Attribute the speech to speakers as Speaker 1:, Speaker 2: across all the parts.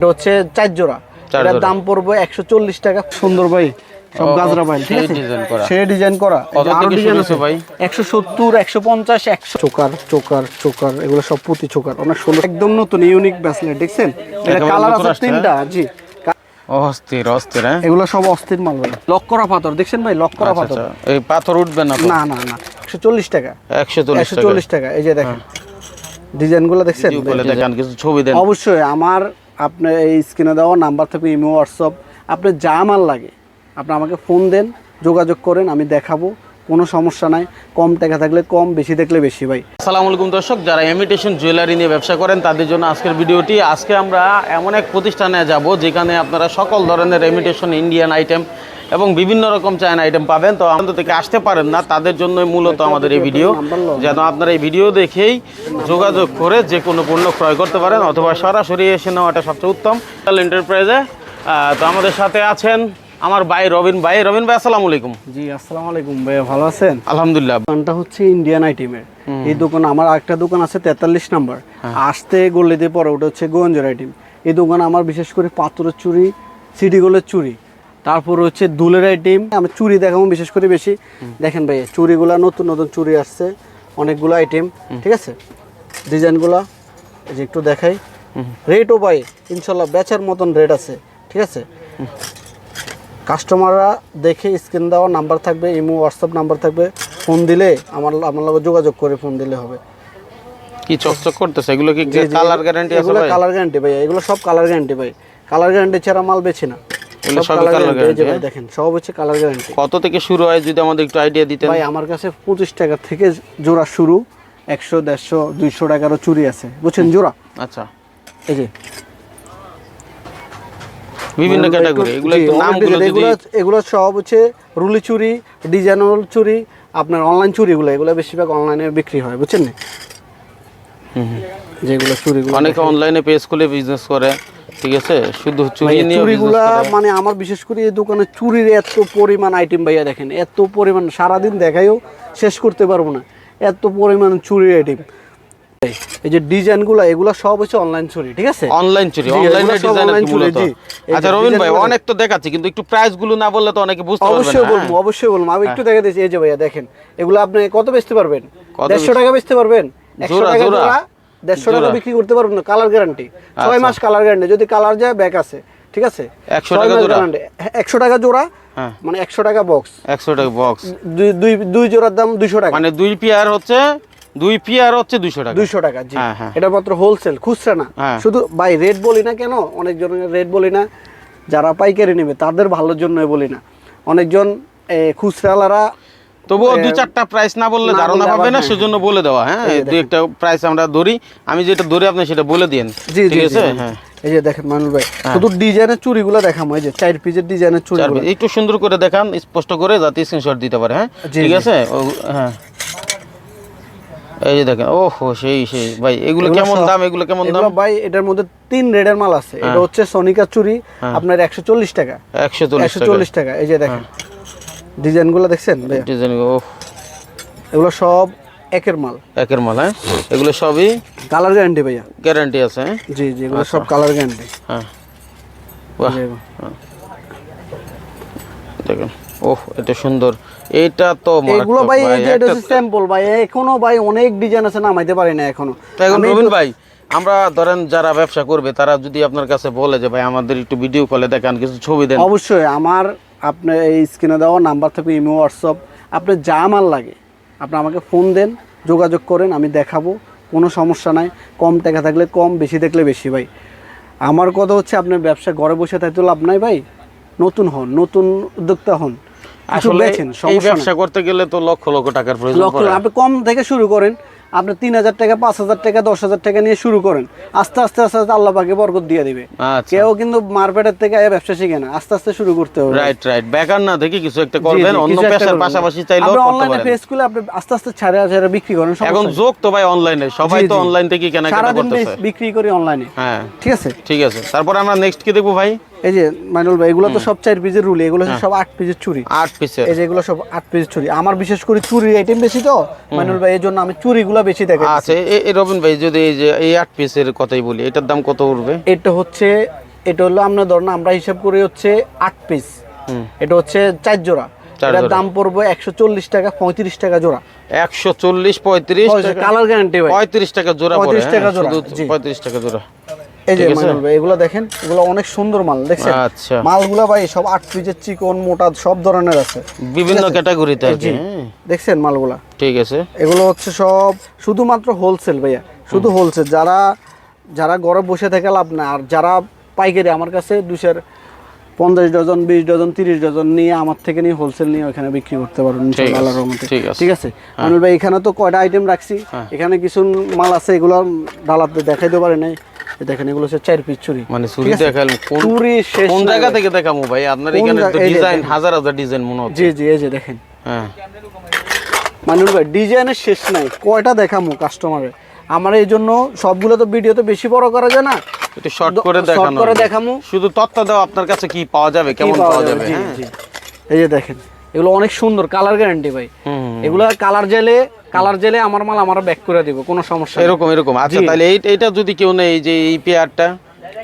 Speaker 1: এটা হচ্ছে চার জোড়া। এটার দাম পড়বে একশো চল্লিশ টাকা। সুন্দর ভাই সব গাজরা ভাই ঠিক আছে? সে ডিজাইন করা।
Speaker 2: ভাই?
Speaker 1: একশো সত্তর একশো পঞ্চাশ একশো চোকার চোকার চোকার এগুলো সব পুঁতি চোকার। অনেক সুন্দর। একদম নতুন ইউনিক ব্যাসলেট দেখছেন? এটা কালার আছে তিনটা জি।
Speaker 2: অস্থির অস্থির হ্যাঁ?
Speaker 1: এগুলো সব অস্থির মাল ভাই। লক করা পাথর দেখছেন ভাই? লক করা
Speaker 2: আচ্ছা,
Speaker 1: পাথর।
Speaker 2: আচ্ছা। এই পাথর উঠবে না
Speaker 1: না না না। একশো চল্লিশ টাকা।
Speaker 2: একশো চল্লিশ
Speaker 1: টাকা। এই যে দেখেন। গুলো দেখছেন?
Speaker 2: বলে দেখেন কিছু ছবি দেন।
Speaker 1: অবশ্যই আমার আপনার এই স্ক্রিনে দেওয়া নাম্বার থেকে ইমো, হোয়াটসঅ্যাপ আপনার যা আমার লাগে, আপনি আমাকে ফোন দেন, যোগাযোগ করেন, আমি দেখাবো, কোনো সমস্যা নাই। কম টাকা থাকলে কম, বেশি থাকলে বেশি ভাই।
Speaker 2: আসসালামু আলাইকুম দর্শক, যারা ইমিটেশন জুয়েলারি নিয়ে ব্যবসা করেন, তাদের জন্য আজকের ভিডিওটি। আজকে আমরা এমন এক প্রতিষ্ঠানে যাব, যেখানে আপনারা সকল ধরনের ইমিটেশন ইন্ডিয়ান আইটেম এবং বিভিন্ন রকম চায়না আইটেম পাবেন। তো আমাদের থেকে আসতে পারেন না তাদের জন্য মূলত আমাদের এই ভিডিও যেন আপনারা এই ভিডিও দেখেই যোগাযোগ করে যে কোনো পণ্য ক্রয় করতে পারেন অথবা সরাসরি এসে নেওয়াটা সবচেয়ে উত্তম। এন্টারপ্রাইজে তো আমাদের সাথে আছেন আমার ভাই রবিন। ভাই রবিন ভাই আসসালামু আলাইকুম।
Speaker 1: জি আসসালামু আলাইকুম। ভাই ভালো আছেন?
Speaker 2: আলহামদুলিল্লাহ।
Speaker 1: দোকানটা হচ্ছে ইন্ডিয়ান আইটেমের এই দোকান আমার আরেকটা দোকান আছে তেতাল্লিশ নাম্বার। আসতে গল্লিতে পরে ওটা হচ্ছে গোঞ্জের আইটেম এই দোকান আমার বিশেষ করে পাথরের চুরি সিটি গোল্ডের চুরি। তারপর হচ্ছে দুলের আইটেম আমি চুরি দেখাবো বিশেষ করে বেশি। দেখেন ভাই চুরিগুলা নতুন নতুন চুরি আসছে অনেকগুলো আইটেম ঠিক আছে? ডিজাইনগুলা এই যে একটু দেখাই। রেটও ভাই ইনশাল্লাহ বেচার মতন রেট আছে ঠিক আছে? কাস্টমাররা দেখে স্ক্রিন দেওয়া নাম্বার থাকবে ইমো হোয়াটসঅ্যাপ নাম্বার থাকবে। ফোন দিলে আমার আমার লগে যোগাযোগ করে ফোন দিলে হবে।
Speaker 2: কি চকচক করতেছে? এগুলো কি কালার গ্যারান্টি আছে
Speaker 1: এগুলো কালার গ্যারান্টি ভাই এগুলো সব কালার গ্যারান্টি ভাই। কালার গ্যারান্টি ছাড়া মাল বেছি না।
Speaker 2: এগুলো
Speaker 1: সব
Speaker 2: সবই
Speaker 1: কালার
Speaker 2: colour
Speaker 1: গ্যারান্টি এই যে
Speaker 2: guarantee,
Speaker 1: ভাই দেখেন সব হচ্ছে কালার গ্যারান্টি
Speaker 2: কত থেকে শুরু হয় যদি আমাদের একটু আইডিয়া দিতেন?
Speaker 1: ভাই আমার কাছে পঁচিশ টাকা থেকে জোড়া শুরু একশো দেড়শো দুইশো টাকারও চুরি আছে। বুঝছেন জোড়া?
Speaker 2: আচ্ছা।
Speaker 1: এই যে।
Speaker 2: বিভিন্ন ক্যাটাগরি এগুলো একটু নামগুলো।
Speaker 1: এগুলো এগুলো সব হচ্ছে রুলি চুরি ডিজাইনাল চুরি আপনার অনলাইন চুরিগুলো এগুলো বেশিরভাগ অনলাইনে বিক্রি হয় বুঝছেন? না যেগুলো চুরিগুলো
Speaker 2: অনেকে অনলাইনে পেজ খুলে বিজনেস করে। ঠিক আছে? শুধু চুরি
Speaker 1: চুরিগুলা মানে আমার বিশেষ করে এই দোকানে চুরির এত পরিমাণ আইটেম ভাইয়া দেখেন এত পরিমাণ সারাদিন দেখাইও শেষ করতে পারব না। এত পরিমাণ চুরির আইটেম এই যে ডিজাইনগুলো এগুলো সব হচ্ছে অনলাইন চুরি ঠিক আছে?
Speaker 2: অনলাইন চুরি অনলাইনে ডিজাইন
Speaker 1: চুরি, জি।
Speaker 2: আচ্ছা রবিন ভাই অনেক তো দেখাচ্ছি কিন্তু একটু প্রাইসগুলো না বললে তো অনেকে বুঝতে পারবে
Speaker 1: অবশ্যই
Speaker 2: না হ্যাঁ।
Speaker 1: বলব অবশ্যই বলব। আমি একটু দেখে দিচ্ছি এই যে ভাইয়া দেখেন এগুলো আপনি কত বেচতে পারবেন?
Speaker 2: কত
Speaker 1: দেড়শো
Speaker 2: বেচ-
Speaker 1: টাকা বেচতে পারবেন? একশো
Speaker 2: জোড়া,
Speaker 1: টাকা
Speaker 2: জোড়া।
Speaker 1: জোড়া। দেড়শো টাকা
Speaker 2: আচ্ছা।
Speaker 1: বিক্রি করতে পারবেন না কালার গ্যারান্টি ছয় মাস কালার গ্যারান্টি যদি কালার যায় ব্যাক আছে ঠিক আছে?
Speaker 2: 100 টাকা জোড়া?
Speaker 1: হ্যাঁ, একশো টাকা জোড়া
Speaker 2: হ্যাঁ।
Speaker 1: মানে একশো টাকা বক্স
Speaker 2: একশো টাকা বক্স
Speaker 1: দুই দুই জোড়ার দাম দুইশো টাকা।
Speaker 2: মানে দুই পিয়ার হচ্ছে দুই পিয়ার হচ্ছে দুইশো টাকা।
Speaker 1: দুইশো টাকা জি।
Speaker 2: হ্যাঁ।
Speaker 1: এটা মাত্র হোলসেল খুচরা না। শুধু ভাই রেট বলি না কেন অনেকজনের রেট বলি না। যারা পাইকারি নেবে তাদের ভালোর জন্যই বলি না। অনেকজন খুচরালারা
Speaker 2: তবুও দুই চারটা প্রাইস না বললে ধারণা পাবে না
Speaker 1: হ্যাঁ।
Speaker 2: সেজন্য বলে দেওয়া হ্যাঁ?
Speaker 1: যে
Speaker 2: একটা প্রাইস আমরা ধরি। আমি যেটা ধরি আপনি সেটা বলে দিন
Speaker 1: জি
Speaker 2: ঠিক আছে? হ্যাঁ।
Speaker 1: এই যে দেখেন মানুষ ভাই শুধু ডিজাইনের দেখাম এই যে চার পিসের ডিজাইনের
Speaker 2: চার একটু সুন্দর করে দেখান স্পষ্ট করে যাতে স্ক্রিনশট দিতে পারে হ্যাঁ? ঠিক আছে? হ্যাঁ। এই যে দেখেন ওহো সেই সেই। ভাই এগুলো কেমন দাম? এগুলো কেমন দাম?
Speaker 1: ভাই এটার মধ্যে তিন রেডের মাল আছে। এটা হচ্ছে সোনিকা চুড়ি আপনার একশো চল্লিশ টাকা।
Speaker 2: একশো চল্লিশ
Speaker 1: টাকা। এই যে দেখেন। ডিজাইনগুলো দেখছেন
Speaker 2: ডিজাইন ওহ।
Speaker 1: এগুলো সব একের মাল।
Speaker 2: একের মাল হ্যাঁ? এগুলো সবই
Speaker 1: কালার গ্যারান্টি ভাইয়া।
Speaker 2: গ্যারান্টি আছে হ্যাঁ?
Speaker 1: জি জি এগুলো সব কালার গ্যারান্টি।
Speaker 2: হ্যাঁ। বাহ। দেখেন ওহ এটা সুন্দর। এইটা তো
Speaker 1: এগুলো ভাই এই যে এটা স্যাম্পল ভাই এখনও ভাই অনেক ডিজাইন আছে নামাইতে পারি না এখনও।
Speaker 2: তো এখন রবিন ভাই আমরা ধরেন যারা ব্যবসা করবে তারা যদি আপনার কাছে বলে যে ভাই আমাদের একটু ভিডিও কলে দেখান কিছু ছবি দেন।
Speaker 1: অবশ্যই আমার আপনার এই স্ক্রিনে দেওয়া নাম্বার থেকে ইমো হোয়াটসঅ্যাপ আপনার যা মাল লাগে আপনি আমাকে ফোন দেন যোগাযোগ করেন আমি দেখাবো কোনো সমস্যা নাই কম টাকা থাকলে কম বেশি থাকলে বেশি ভাই আমার কথা হচ্ছে আপনার ব্যবসা ঘরে বসে থাকতে লাভ নাই ভাই নতুন হন নতুন উদ্যোক্তা হন
Speaker 2: আসলে এই। ব্যবসা করতে গেলে তো লক্ষ লক্ষ টাকার প্রয়োজন
Speaker 1: লক্ষ আপনি কম থেকে শুরু করেন আপনি তিন হাজার টাকা পাঁচ হাজার টাকা দশ হাজার টাকা নিয়ে শুরু করেন। আস্তে আস্তে আস্তে আস্তে আল্লাহ পাকে বরকত দিয়ে দিবে।
Speaker 2: আচ্ছা।
Speaker 1: কেউ কিন্তু মার্কেটের থেকে ব্যবসা শিখে না। আস্তে আস্তে শুরু করতে হবে।
Speaker 2: রাইট রাইট বেকার না দেখি কিছু একটা করবেন অন্য পেশার পাশাপাশি চাইলেও করতে
Speaker 1: অনলাইনে
Speaker 2: পারেন।
Speaker 1: পেজ খুলে আপনি আস্তে আস্তে ছাড়ে ছাড়ে বিক্রি করেন
Speaker 2: এখন। যোগ তো ভাই অনলাইনে সবাই তো অনলাইন থেকে কেনাকাটা করতেছে।
Speaker 1: বিক্রি করি অনলাইনে
Speaker 2: হ্যাঁ।
Speaker 1: ঠিক আছে?
Speaker 2: ঠিক আছে। তারপর আমরা নেক্সট কি দেখব ভাই?
Speaker 1: এই যে মাইনুল ভাই এগুলো তো সব চার পিসের রুল এগুলো সব আট পিসের চুরি।
Speaker 2: আট পিসের
Speaker 1: এই যে এগুলো সব আট পিসের চুরি। আমার বিশেষ করে চুরির আইটেম বেশি তো মাইনুল ভাই এই জন্য আমি চুরিগুলো বেশি দেখাই
Speaker 2: আচ্ছা এ- এ রবিন ভাই যদি এই যে এই আট পিসের কথাই বলি এটার দাম কত উঠবে?
Speaker 1: এটা হচ্ছে এটা হলো আপনার ধরুন আমরা হিসাব করি হচ্ছে আট পিস এটা হচ্ছে চার জোড়া। এটার দাম পড়বে একশো চল্লিশ টাকা পঁয়ত্রিশ টাকা জোড়া।
Speaker 2: একশো চল্লিশ পঁয়ত্রিশ টাকা।
Speaker 1: কালার গ্যারান্টি ভাই।
Speaker 2: পঁয়ত্রিশ টাকা জোড়া পড়ে
Speaker 1: 35 টাকা
Speaker 2: হ্যাঁ,
Speaker 1: জোড়া,
Speaker 2: পঁয়ত্রিশ টাকা জোড়া।
Speaker 1: এই যে
Speaker 2: ঠিক
Speaker 1: মাইনুল ভাই এগুলো দেখেন এগুলো অনেক সুন্দর মাল দেখছেন?
Speaker 2: আচ্ছা।
Speaker 1: মালগুলো ভাই সব আট পিসের চিকন মোটা সব ধরনের আছে।
Speaker 2: বিভিন্ন ক্যাটাগরিতে
Speaker 1: জি
Speaker 2: হ্যাঁ,
Speaker 1: দেখছেন মালগুলা?
Speaker 2: ঠিক আছে।
Speaker 1: এগুলো হচ্ছে সব শুধুমাত্র হোলসেল ভাইয়া শুধু হোলসেল যারা যারা ঘরে বসে থেকে লাভ না আর যারা পাইকারি আমার কাছে দুশের পঞ্চাশ ডজন বিশ ডজন তিরিশ ডজন নিয়ে আমার থেকে নিয়ে হোলসেল নিয়ে ওখানে বিক্রি করতে পারবেন
Speaker 2: ঠিক আছে,
Speaker 1: আল্লাহর রহমতে।
Speaker 2: ঠিক আছে।
Speaker 1: আনুল ভাই এখানে তো কয়টা আইটেম রাখছি?
Speaker 2: হ্যাঁ।
Speaker 1: এখানে কিছু মাল আছে এগুলো ডালাতে দেখাইতে পারে নাই। দেখেন এগুলো হচ্ছে চার পিস চুরি।
Speaker 2: মানে চুরি দেখাল
Speaker 1: চুরি
Speaker 2: কোন জায়গা থেকে দেখামু ভাই? আপনার এখানে তো ডিজাইন হাজার হাজার ডিজাইন মনে হচ্ছে।
Speaker 1: জি জি এই যে দেখেন।
Speaker 2: হ্যাঁ।
Speaker 1: মানুষ ভাই ডিজাইনের শেষ নাই। কয়টা দেখামো কাস্টমারের আমার এই জন্য সবগুলো তো ভিডিও তো বেশি বড় করা যায় না।
Speaker 2: একটু শর্ট করে দেখানো
Speaker 1: করে দেখামু।
Speaker 2: শুধু তথ্য দাও আপনার কাছে কি পাওয়া যাবে কেমন পাওয়া যাবে?
Speaker 1: জি,
Speaker 2: হ্যাঁ।
Speaker 1: জি। এই যে দেখেন। এগুলো অনেক সুন্দর কালার গ্যারান্টি ভাই। এগুলো কালার জেলে কালার জেলে আমার মাল আমার ব্যাক করে দিব কোনো সমস্যা
Speaker 2: এরকম এরকম। আচ্ছা তাহলে এই এইটা যদি কেউ নেই এই যে এই পেয়ারটা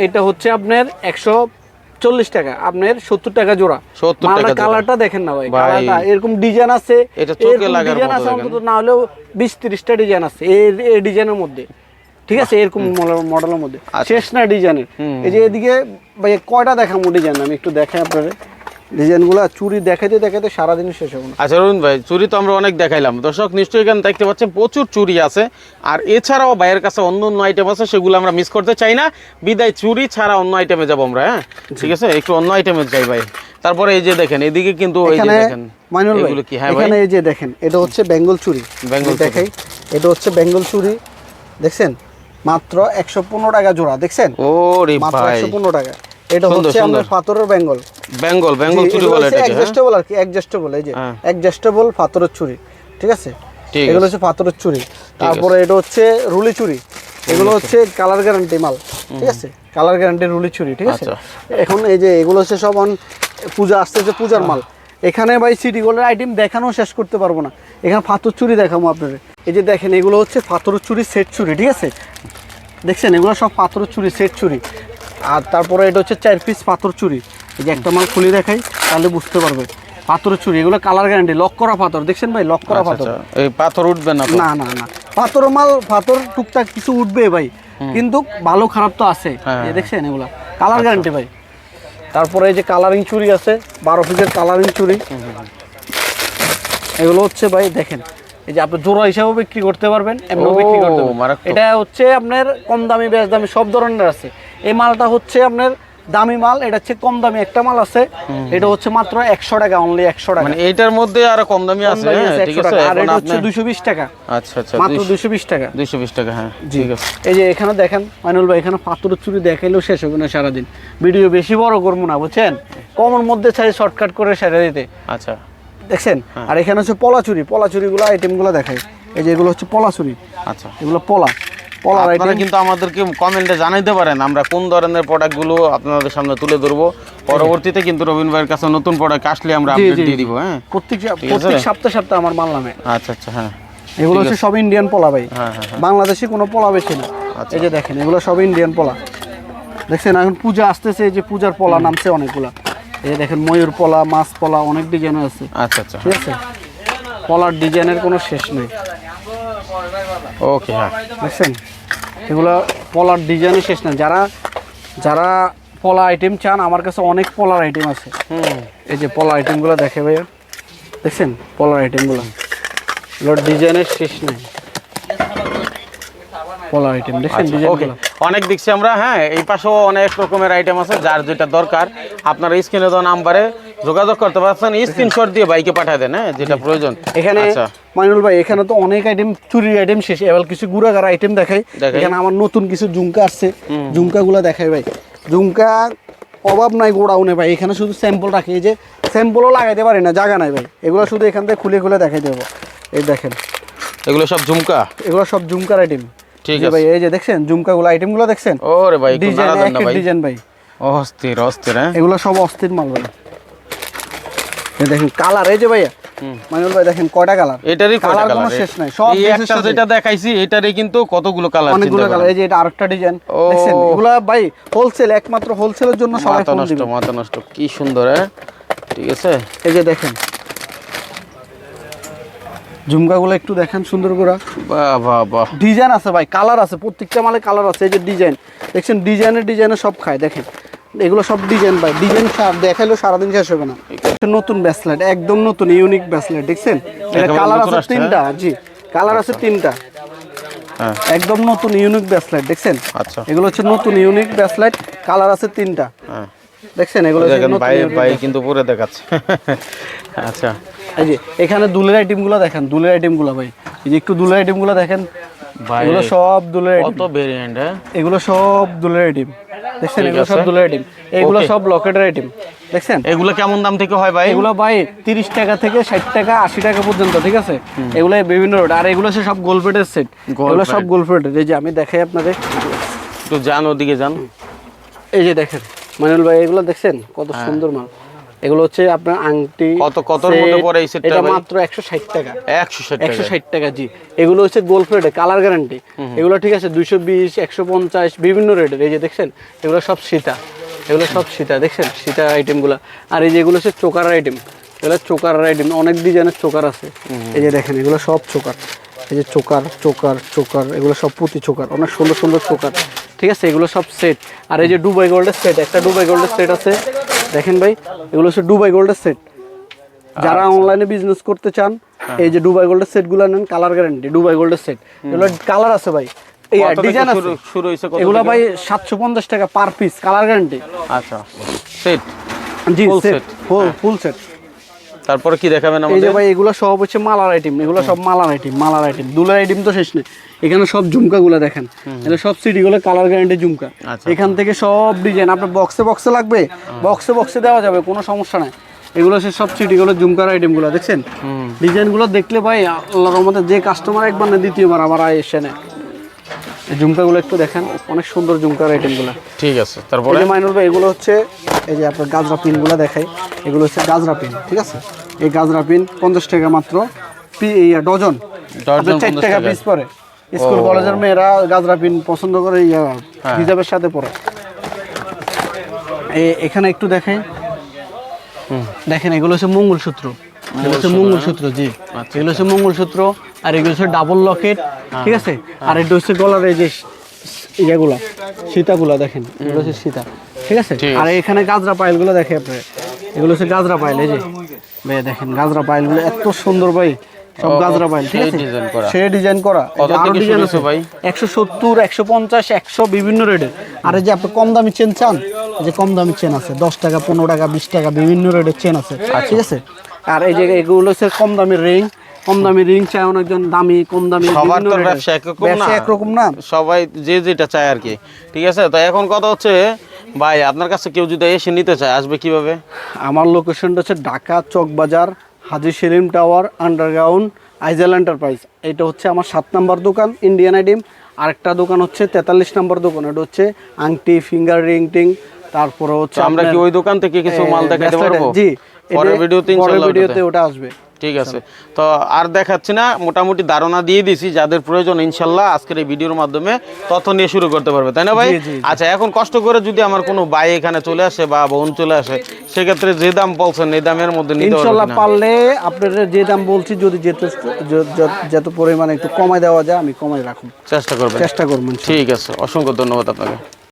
Speaker 1: এটা হচ্ছে আপনার একশো চল্লিশ টাকা আপনার সত্তর টাকা জোড়া।
Speaker 2: 70
Speaker 1: মালটা কালারটা দেখেন না ভাই। কালারটা এরকম ডিজাইন আছে ডিজাইন আছে অন্তত না হলেও বিশ তিরিশটা ডিজাইন আছে এই ডিজাইনের মধ্যে। ঠিক আছে এরকম মডেলের মধ্যে।
Speaker 2: আচ্ছা।
Speaker 1: শেষ না ডিজাইনের এই যে এদিকে ভাই কয়টা দেখাবো ডিজাইন আমি একটু দেখাই আপনাদের ডিজাইনগুলো চুরি দেখাইতে দেখাইতে সারাদিন শেষ হবে
Speaker 2: আচ্ছা ভাই চুরি তো আমরা অনেক দেখাইলাম। দর্শক নিশ্চয়ই এখানে দেখতে পাচ্ছেন প্রচুর চুরি আছে। আর এছাড়াও ভাইয়ের কাছে অন্য অন্য আইটেম আছে সেগুলো আমরা মিস করতে চাই না। বিদায় চুরি ছাড়া অন্য আইটেমে যাব আমরা হ্যাঁ? ঠিক আছে? একটু অন্য আইটেমে যাই ভাই। তারপরে এই যে দেখেন এদিকে কিন্তু এই যে দেখেন
Speaker 1: মাইনুল ভাই
Speaker 2: হ্যাঁ ভাই।
Speaker 1: এখানে এই যে দেখেন এটা হচ্ছে বেঙ্গল চুরি।
Speaker 2: বেঙ্গল
Speaker 1: দেখাই এটা হচ্ছে বেঙ্গল চুরি। দেখছেন? মাত্র একশো পনেরো টাকা জোড়া দেখছেন?
Speaker 2: ও রে
Speaker 1: মাত্র একশো পনেরো টাকা। এটা হচ্ছে আমাদের পাথরের বেঙ্গল।
Speaker 2: বেঙ্গল বেঙ্গল চুরি বলে হ্যাঁ?
Speaker 1: অ্যাডজাস্টেবল আর কি অ্যাডজাস্টেবল এই যে
Speaker 2: হ্যাঁ।
Speaker 1: অ্যাডজাস্টেবল পাথরের চুরি ঠিক আছে? এগুলো হচ্ছে পাথরের চুরি। তারপরে এটা হচ্ছে রুলি চুরি। এগুলো হচ্ছে কালার গ্যারান্টি মাল ঠিক আছে? কালার গ্যারান্টি রুলি চুরি ঠিক আছে?
Speaker 2: আচ্ছা।
Speaker 1: এখন এই যে এগুলো হচ্ছে সব অন- পূজা আসতেছে পূজার মাল। এখানে ভাই সিটি গোল্ডের আইটেম দেখানো শেষ করতে পারব না। এখানে পাথর চুরি দেখাবো আপনাদের। এই যে দেখেন এগুলো হচ্ছে পাথরের চুরি সেট চুরি ঠিক আছে? দেখছেন এগুলো সব পাথরের চুরি সেট চুরি। আর তারপরে এটা হচ্ছে চার পিস পাথর চুরি। এই যে একটা মাল খুলে দেখাই তাহলে বুঝতে পারবে। পাথর চুরি এগুলো কালার গ্যারান্টি লক করা পাথর। দেখছেন ভাই? লক করা
Speaker 2: আচ্ছা,
Speaker 1: পাথর।
Speaker 2: আচ্ছা। এই পাথর উঠবে না
Speaker 1: না না না। পাথর মাল পাথর টুকটাক কিছু উঠবে ভাই। কিন্তু ভালো খারাপ তো আছে।
Speaker 2: হ্যাঁ।
Speaker 1: এই দেখছেন এগুলা? কালার গ্যারান্টি ভাই। তারপরে এই যে কালারিং চুরি আছে বারো পিসের কালারিং চুরি। এগুলো হচ্ছে ভাই দেখেন। এই যে আপনি জোড়া হিসাবেও বিক্রি করতে পারবেন এমনিও বিক্রি করতে পারবেন। এটা হচ্ছে আপনার কম দামি বেশ দামি সব ধরনের আছে। এই মালটা হচ্ছে আপনার দামি মাল এটা হচ্ছে কম দামি একটা মাল আছে। এটা হচ্ছে মাত্র একশো টাকা অনলি একশো টাকা।
Speaker 2: মানে এইটার মধ্যে আরও কম দামি আছে হ্যাঁ ঠিক আছে
Speaker 1: আর এটা হচ্ছে দুশো বিশ টাকা।
Speaker 2: আচ্ছা আচ্ছা
Speaker 1: মাত্র দুশো বিশ টাকা।
Speaker 2: দুইশো বিশ টাকা হ্যাঁ ঠিক আছে।
Speaker 1: এই যে এখানে দেখেন মাইনুল ভাই এখানে পাথরের চুরি দেখাইলেও শেষ হবে না সারাদিন। ভিডিও বেশি বড় করব না বুঝছেন? কমের মধ্যে চাই শর্টকাট করে সেরে দিতে।
Speaker 2: আচ্ছা।
Speaker 1: দেখছেন?
Speaker 2: হ্যাঁ।
Speaker 1: আর এখানে হচ্ছে পলা চুরি পলা চুরিগুলো আইটেমগুলো দেখায় এই যে এগুলো হচ্ছে পলা চুরি।
Speaker 2: আচ্ছা।
Speaker 1: এগুলো পলা।
Speaker 2: আপনারা কিন্তু আমাদেরকে কমেন্টে জানাইতে পারেন আমরা কোন ধরনের প্রোডাক্টগুলো আপনাদের সামনে তুলে ধরবো। পরবর্তীতে কিন্তু রবীন ভাইয়ের কাছে নতুন প্রোডাক্ট আসলে আমরা আপডেট দিয়ে দিব হ্যাঁ?
Speaker 1: প্রত্যেক প্রত্যেক সপ্তাহে সপ্তাহে আমার মাল নামে।
Speaker 2: আচ্ছা আচ্ছা হ্যাঁ।
Speaker 1: এগুলো হচ্ছে সব ইন্ডিয়ান পোলা ভাই।
Speaker 2: হ্যাঁ হ্যাঁ হ্যাঁ।
Speaker 1: বাংলাদেশি কোনো পোলা বেশি না।
Speaker 2: আচ্ছা।
Speaker 1: এই যে দেখেন এগুলো সব ইন্ডিয়ান পোলা দেখছেন এখন পূজা আসতেছে এই যে পূজার পোলা নামছে অনেকগুলা। এই দেখেন ময়ূর পোলা মাছ পোলা অনেক ডিজাইন আছে।
Speaker 2: আচ্ছা আচ্ছা।
Speaker 1: ঠিক আছে? পলার ডিজাইনের কোনো শেষ নেই।
Speaker 2: ওকে হ্যাঁ।
Speaker 1: দেখছেন? এগুলো পলার ডিজাইনের শেষ নেই। যারা যারা পলা আইটেম চান আমার কাছে অনেক পলার আইটেম আছে।
Speaker 2: হুম।
Speaker 1: এই যে পলা আইটেমগুলো দেখে ভাইয়া। দেখছেন? পলার আইটেমগুলো এগুলোর ডিজাইনের শেষ নেই। পলা আইটেম দেখছেন
Speaker 2: ওকে অনেক দেখছি আমরা হ্যাঁ এই পাশেও অনেক রকমের আইটেম আছে যার যেটা দরকার। আপনার স্ক্রিনে দেওয়া নাম্বারে যোগাযোগ করতে পারছেন স্ক্রিনশট দিয়ে বাইকে পাঠিয়ে দেন হ্যাঁ যেটা প্রয়োজন।
Speaker 1: এখানে
Speaker 2: আচ্ছা।
Speaker 1: মাইনুল ভাই এখানে তো অনেক আইটেম চুরির আইটেম শেষ এবার কিছু গুড়াগার আইটেম দেখাই। এখানে আমার নতুন কিছু ঝুমকা আসছে ঝুমকাগুলো দেখাই ভাই। ঝুমকা অভাব নাই গোড়াউনে ভাই এখানে শুধু স্যাম্পল রাখি এই যে স্যাম্পলও লাগাইতে পারি না জায়গা নাই ভাই। এগুলো শুধু এখান থেকে খুলে খুলে দেখাই দেবো। এই দেখেন।
Speaker 2: এগুলো সব ঝুমকা?
Speaker 1: এগুলো সব ঝুমকার আইটেম
Speaker 2: ঠিক আছে।
Speaker 1: ভাই এই যে দেখছেন ঝুমকাগুলো আইটেমগুলো দেখছেন?
Speaker 2: ওরে ভাই
Speaker 1: ডিজাইন
Speaker 2: না ভাই।
Speaker 1: ডিজাইন ভাই।
Speaker 2: অস্থির অস্থির হ্যাঁ।
Speaker 1: এগুলো সব অস্থির মাল ভাই। দেখেন কালার এই যে ভাইয়া মাইনুল ভাই দেখেন কয়টা কালার?
Speaker 2: এটারই
Speaker 1: কালার কোনো শেষ নাই সব
Speaker 2: একটা যেটা দেখাইছি এটারই কিন্তু কতগুলো কালার
Speaker 1: অনেকগুলো কালার এই যে এটা আরেকটা ডিজাইন
Speaker 2: ও।
Speaker 1: দেখছেন? এগুলা ভাই হোলসেল একমাত্র হোলসেলের জন্য সবাই ফোন
Speaker 2: নষ্ট
Speaker 1: দিবে।
Speaker 2: মাথা নষ্ট কি সুন্দর হ্যাঁ? ঠিক আছে?
Speaker 1: এই যে দেখেন। ঝুমকাগুলো একটু দেখেন সুন্দর করে।
Speaker 2: বাহ বাহ বাহ
Speaker 1: ডিজাইন আছে ভাই কালার আছে প্রত্যেকটা মালে কালার আছে এই যে ডিজাইন। দেখছেন ডিজাইনের ডিজাইনে সব খায় দেখেন। এগুলো সব ডিজাইন ভাই ডিজাইন দেখাইলেও সারাদিন শেষ হবে না। নতুন ব্যাসলেট একদম নতুন ইউনিক ব্যাসলেট দেখছেন? এটা কালার আছে তিনটা জি কালার আছে তিনটা।
Speaker 2: হ্যাঁ।
Speaker 1: একদম নতুন ইউনিক ব্যাসলেট দেখছেন?
Speaker 2: আচ্ছা।
Speaker 1: এগুলো হচ্ছে নতুন ইউনিক ব্যাসলেট কালার আছে তিনটা।
Speaker 2: হ্যাঁ।
Speaker 1: দেখছেন? এগুলো
Speaker 2: দেখেন ভাই ভাই কিন্তু পরে দেখাচ্ছে। আচ্ছা।
Speaker 1: এই যে এখানে দুলের আইটেমগুলো দেখেন দুলের আইটেমগুলো ভাই। এই যে একটু দুলের আইটেমগুলো দেখেন
Speaker 2: ভাই
Speaker 1: এগুলো সব দুলের আইটেম
Speaker 2: কত ভেরিয়েন্ট হ্যাঁ?
Speaker 1: এগুলো সব দুলের আইটেম দেখছেন এগুলো সব দুলের আইটেম এগুলো সব লকেটের আইটেম দেখছেন?
Speaker 2: এগুলো কেমন দাম থেকে হয় ভাই?
Speaker 1: এগুলো ভাই তিরিশ টাকা থেকে ষাট টাকা আশি টাকা পর্যন্ত ঠিক আছে? এগুলো বিভিন্ন রোড আর এগুলো সব গোলপেটের সেট এগুলো সব
Speaker 2: গোলফেটের
Speaker 1: গোলপেটের এই যে আমি দেখাই আপনাদের।
Speaker 2: একটু যান ওদিকে যান।
Speaker 1: এই যে দেখেন মানুল ভাই এগুলো দেখছেন? কত সুন্দর মাল। এগুলো হচ্ছে আপনার আংটি।
Speaker 2: কত- কতর মধ্যে পড়ে এই setটা
Speaker 1: এটা মাত্র একশো ষাট টাকা।
Speaker 2: একশো ষাট
Speaker 1: একশো
Speaker 2: টাকা
Speaker 1: ষাট টাকা জি। এগুলো হচ্ছে গোল্ড প্লেটে কালার গ্যারান্টি এগুলো ঠিক আছে দুইশো বিশ একশো পঞ্চাশ বিভিন্ন রেটের এই যে দেখছেন এগুলো সব সীতা। এগুলো সব সীতা দেখছেন? সীতা আইটেমগুলো আর এই যে এগুলো হচ্ছে চোকার আইটেম এগুলো চোকার আইটেম অনেক ডিজাইনের চোকার আছে। এই যে দেখেন এগুলো সব চোকার। এই যে চোকার চোকার চোকার এগুলো সব পুঁতি চোকার। অনেক সুন্দর সুন্দর চোকার। ঠিক আছে এগুলো সব সেট আর এই যে ডুবাই গোল্ডের সেট একটা ডুবাই গোল্ডের সেট আছে। দেখেন ভাই এগুলো হচ্ছে ডুবাই গোল্ডের সেট যারা অনলাইনে বিজনেস করতে চান এই যে ডুবাই গোল্ডের সেটগুলা নেন কালার গ্যারান্টি ডুবাই গোল্ডের সেট এগুলো কালার আছে ভাই। এই ডিজাইন আছে।
Speaker 2: শুরু- হইছে কত
Speaker 1: এগুলো ভাই সাতশো পঞ্চাশ টাকা পার পিস কালার গ্যারান্টি
Speaker 2: আচ্ছা। সেট
Speaker 1: জি সেট ফুল ফুল সেট
Speaker 2: তারপরে কি দেখাবেন আমাদের
Speaker 1: এই যে ভাই এগুলো সব হচ্ছে মালার আইটেম এগুলো সব মালার আইটেম মালার আইটেম দুলার আইটেম তো শেষ নেই। এখানে সব ঝুমকা গুলো দেখেন এটা সব সিটি গুলো কালার গ্যারান্টি ঝুমকা।
Speaker 2: আচ্ছা।
Speaker 1: এখান থেকে সব ডিজাইন আপনার বক্সে বক্সে লাগবে? বক্সে বক্সে দেওয়া যাবে কোনো সমস্যা নাই। এগুলো সে সব সিটি গুলো ঝুমকার আইটেমগুলো দেখছেন? ডিজাইনগুলো দেখলে ভাই আল্লাহর মধ্যে যে কাস্টমার একবার না দ্বিতীয়বার আবার এসে নেয়। এই ঝুমকাগুলো একটু দেখেন অনেক সুন্দর ঝুমকার আইটেমগুলো
Speaker 2: ঠিক আছে তারপরে?
Speaker 1: যে মাইনুল ভাই এগুলো হচ্ছে এই যে আপনার গাজরা পিনগুলো দেখাই এগুলো হচ্ছে গাজরা পিন ঠিক আছে? এই গাজরা পিন পঞ্চাশ টাকা মাত্র পি ডজন। চার টাকা। পিস পরে। স্কুল কলেজের মেয়েরা গাজরা পিন পছন্দ করে ইয়া হিজাবের সাথে পরে। এখানে একটু দেখাই। দেখেন এগুলো হচ্ছে মঙ্গলসূত্র। এগুলো হচ্ছে মঙ্গলসূত্র জি। এগুলো হচ্ছে মঙ্গলসূত্র আর এগুলো হচ্ছে ডাবল লকেট ঠিক আছে? আর এটা হচ্ছে গলার এই যে ইয়েগুলা সীতাগুলা দেখেন। এগুলো হচ্ছে সীতা। ঠিক আছে? আর এখানে গাজরা পাইলগুলো দেখে আপনার। এগুলো হচ্ছে গাজরা পাইল এই যে। ভাই দেখেন গাজরা পাইলগুলো এত সুন্দর ভাই সব গাজরা পাইল ঠিক আছে? সে ডিজাইন করা।
Speaker 2: আরও
Speaker 1: ডিজাইন আছে।
Speaker 2: ভাই?
Speaker 1: একশো সত্তর একশো পঞ্চাশ একশো বিভিন্ন রেটের। আর এই যে আপনি কম দামি চেন চান যে কম দামি চেন আছে দশ টাকা পনেরো টাকা বিশ টাকা বিভিন্ন রেটের চেন আছে ঠিক আছে? আর এই যে এগুলো হচ্ছে কম দামি রিং কম দামি রিং চাই অনেকজন দামি কম দামি
Speaker 2: সবার তো ব্যবসা একরকম না।
Speaker 1: একরকম না।
Speaker 2: সবাই যে যেটা চায় আর কি ঠিক আছে? তো এখন কথা হচ্ছে ভাই আপনার কাছে কেউ যদি এসে নিতে চায় আসবে কীভাবে?
Speaker 1: আমার লোকেশনটা হচ্ছে Dhaka Chawkbazar Haji Selim tower underground Aizel enterprise এটা হচ্ছে আমার সাত নাম্বার দোকান ইন্ডিয়ান আইডিম আরেকটা দোকান হচ্ছে তেতাল্লিশ নাম্বার দোকান এটা হচ্ছে আংটি ফিঙ্গার রিং টিং তারপরে হচ্ছে
Speaker 2: আমরা কি ওই দোকান থেকে কিছু মাল দেখাতে পারব?
Speaker 1: জি
Speaker 2: পরের ভিডিওতে
Speaker 1: পরের
Speaker 2: ইনশাআল্লাহ
Speaker 1: ভিডিওতে ওটা আসবে।
Speaker 2: ঠিক আছে। তো আর দেখাচ্ছি না মোটামুটি ধারণা দিয়ে দিছি যাদের প্রয়োজন ইনশাল্লাহ আজকের এই ভিডিওর মাধ্যমে তথ্য নিয়ে শুরু করতে পারবে তাই না ভাই। আচ্ছা এখন কষ্ট করে যদি আমার কোনো ভাই এখানে চলে আসে বা বোন চলে আসে সেক্ষেত্রে যে দাম বলছেন এই দামের মধ্যে
Speaker 1: ইনশাল্লাহ পারলে আপনারা যে দাম বলছি যদি যেতে পরিমাণে একটু কমায় দেওয়া যায় আমি কমায় রাখুন।
Speaker 2: চেষ্টা করবেন।
Speaker 1: চেষ্টা করবেন
Speaker 2: ঠিক আছে অসংখ্য ধন্যবাদ আপনাকে।